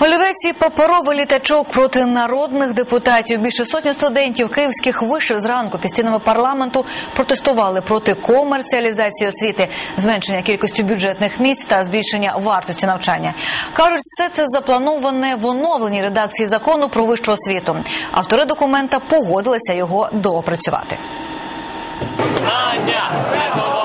Олівець і паперовий літачок проти народних депутатів. Більше сотні студентів київських вишів зранку під стінами парламенту протестували проти комерціалізації освіти, зменшення кількості бюджетних місць та збільшення вартості навчання. Кажуть, все це заплановане в оновленій редакції закону про вищу освіту. Автори документа погодилися його доопрацювати. Студенти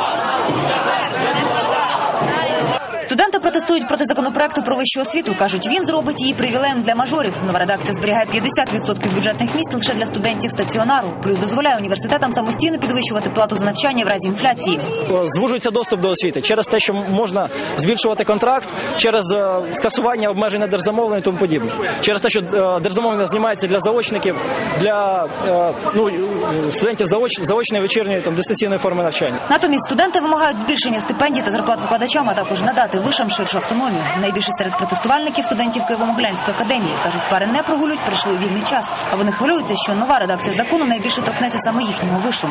протестують проти законопроекту про вищу освіту. кажуть, він зробить її привілеєм для мажорів. Нова редакція зберігає 50% бюджетних місць лише для студентів стаціонару. Плюс дозволяє університетам самостійно підвищувати плату за навчання в разі інфляції. звужується доступ до освіти через те, що можна збільшувати контракт, через е, скасування обмежень на держзамовлення і тому подібне. Через те, що е, держзамовлення знімається для заочників, для е, ну студентів заоч, заочної вечірньої там дистанційної форми навчання. Натомість студенти вимагають збільшення стипендій та зарплат викладачам, а також надати вишам ширшу автономію. Найбільше серед протестувальників студентів Києво-Могилянської академії кажуть, пари не прогулюють, прийшли у вільний час. А вони хвилюються, що нова редакція закону найбільше торкнеться саме їхнього вишу.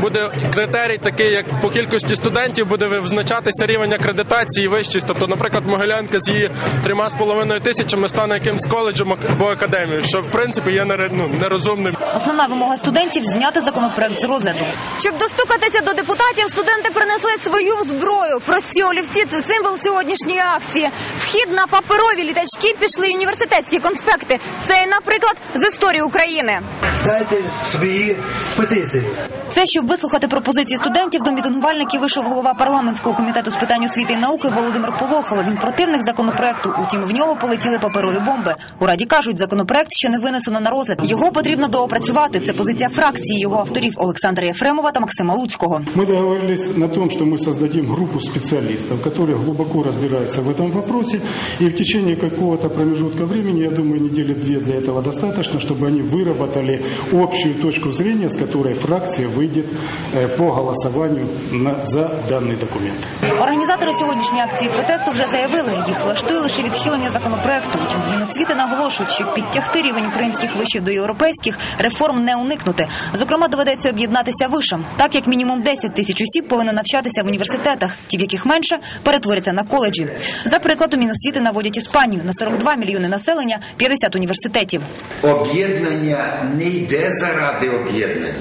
буде критерій такий, як по кількості студентів буде визначатися рівень акредитації і вищість. Тобто, наприклад, Могилянка з її трьома з половиною тисячами стане якимсь коледжем або академією, що в принципі є ну, нерозумним. Основна вимога студентів зняти законопроект з розгляду. Щоб достукатися до депутатів, студенти принесли свою зброю. Прості олівці це символ сьогоднішньої акції. Вхід на паперові літачки пішли й університетські конспекти. Це, наприклад, з історії України. дайте свої петиції. Це щоб вислухати пропозиції студентів до мітингувальників вийшов голова парламентського комітету з питань освіти і науки Володимир Полохало. Він противник законопроекту. Утім, в нього полетіли паперові бомби. У раді кажуть, законопроект ще не винесено на розгляд. Його потрібно доопрацювати. Це позиція фракції його авторів Олександра Єфремова та Максима Луцького. Мы договорились на том, что мы создадим группу специалистов, которые глубоко разбираются в этом вопросе, и в течение какого-то промежутка времени, я думаю, недели две для этого достаточно, чтобы они выработали общую точку зрения, с которой фракция выйдет э, по голосованию на- за данный документ. Організатори сьогоднішньої акції протесту вже заявили, їх влаштує лише відхилення законопроекту. Утім, Міносвіти наголошують, щоб підтягти рівень українських вишів до європейських реформ не уникнути. Зокрема, доведеться об'єднатися вишам. Так як мінімум 10 тисяч осіб повинно навчатися в університетах, ті, в яких менше, перетворяться на коледжі. За приклад, у Міносвіти наводять Іспанію на 42 мільйони населення, 50 університетів. Об'єднання не йде заради об'єднання.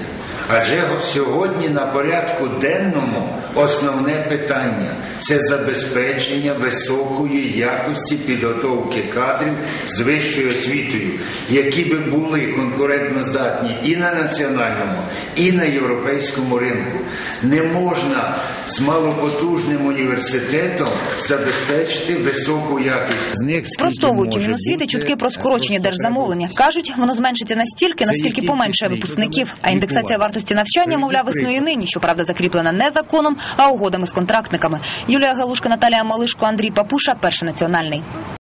Адже сьогодні на порядку денному основне питання це забезпечення високої якості підготовки кадрів з вищою освітою, які би були конкурентноздатні і на національному, і на європейському ринку. Не можна з малопотужним університетом забезпечити високу якість. З них Спростовують у Міносвіти чутки про скорочення держзамовлення. Кажуть, воно зменшиться настільки, наскільки поменшає випускників. А індексація вартості навчання, мовляв, існує нині, щоправда, закріплена не законом, а угодами з контрактниками. Юлія Галушка, Наталія Малишко, Андрій Папуша, перший національний.